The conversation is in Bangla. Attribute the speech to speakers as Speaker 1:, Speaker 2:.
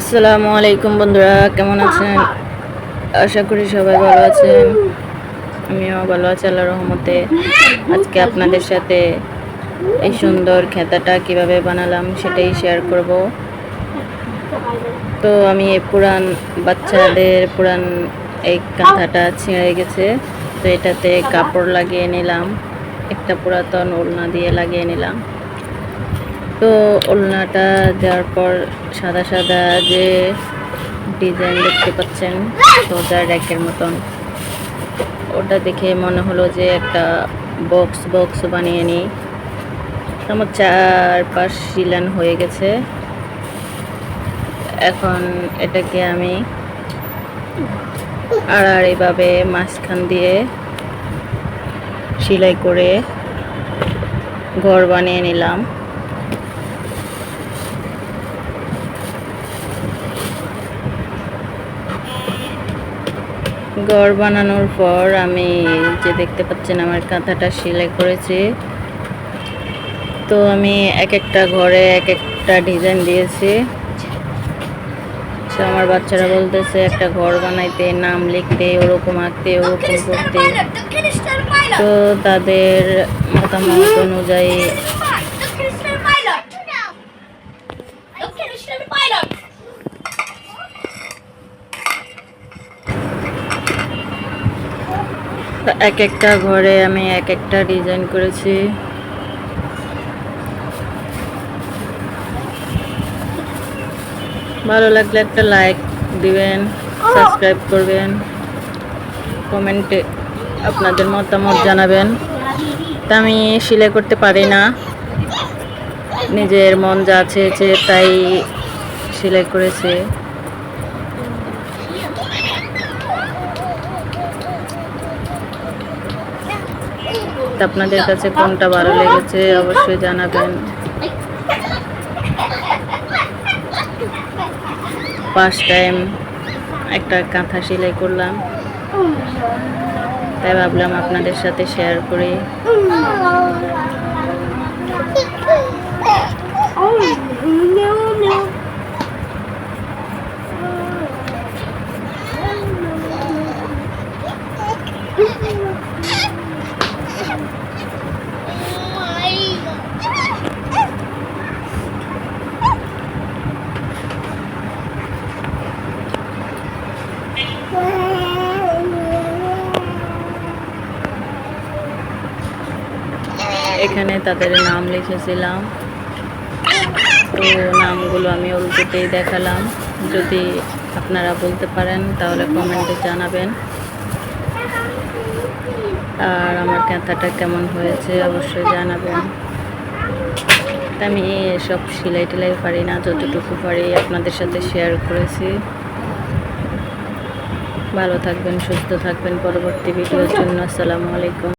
Speaker 1: আসসালামু আলাইকুম বন্ধুরা, কেমন আছেন? আশা করি সবাই ভালো আছেন। আমিও ভালো আছি আল্লাহ রহমতে। আজকে আপনাদের সাথে এই সুন্দর খেতাটা কীভাবে বানালাম সেটাই শেয়ার করব। তো আমি এই পুরান বাচ্চাদের পুরান এই কাঁথাটা ছিঁড়ে গেছে, তো এটাতে কাপড় লাগিয়ে নিলাম। একটা পুরাতন ওড়না দিয়ে লাগিয়ে নিলাম। তো ওলনাটা দেওয়ার পর সাদা সাদা যে ডিজাইন দেখতে পাচ্ছেন, সোজা র্যাকের মতন। ওটা দেখে মনে হলো যে একটা বক্স বক্স বানিয়ে নিই। আমার চারপাশ সিলান হয়ে গেছে। এখন এটাকে আমি আর আর আড়াআড়িভাবে মাঝখান দিয়ে সেলাই করে ঘর বানিয়ে নিলাম। ঘর বানানোর পর আমি যে দেখতে পাচ্ছেন আমার কাঁথাটা সেলাই করেছি। তো আমি এক একটা ঘরে এক একটা ডিজাইন দিয়েছি। আমার বাচ্চারা বলতেছে, একটা ঘর বানাইতে, নাম লিখতে, ওরকম আঁকতে, ওরকম করতে। তো তাদের মতামত অনুযায়ী তো এক একটা ঘরে আমি এক একটা ডিজাইন করেছি। ভালো লাগলে একটা লাইক দিবেন সাবস্ক্রাইব করবেন কমেন্টে আপনাদের মতামত জানাবেন। তা আমি সেলাই করতে পারি না। নিজের মন যা চেয়েছে তাই সেলাই করেছে। তা আপনাদের কাছে কোনটা ভালো লেগেছে অবশ্যই জানাবেন। ফার্স্ট টাইম একটা কাঁথা সেলাই করলাম। তাই ভাবলাম আপনাদের সাথে শেয়ার করি। এখানে তাদের নাম লিখেছিলাম। তো নামগুলো আমি উল্টোতেই দেখালাম। যদি আপনারা বলতে পারেন, তাহলে কমেন্টে জানাবেন। আর আমার কাঁথাটা কেমন হয়েছে অবশ্যই জানাবেন। আমি সব সেলাই টেলাই পারি না, যতটুকু পারি আপনাদের সাথে শেয়ার করেছি। ভালো থাকবেন, সুস্থ থাকবেন। পরবর্তী ভিডিওর জন্য আসসালামু আলাইকুম।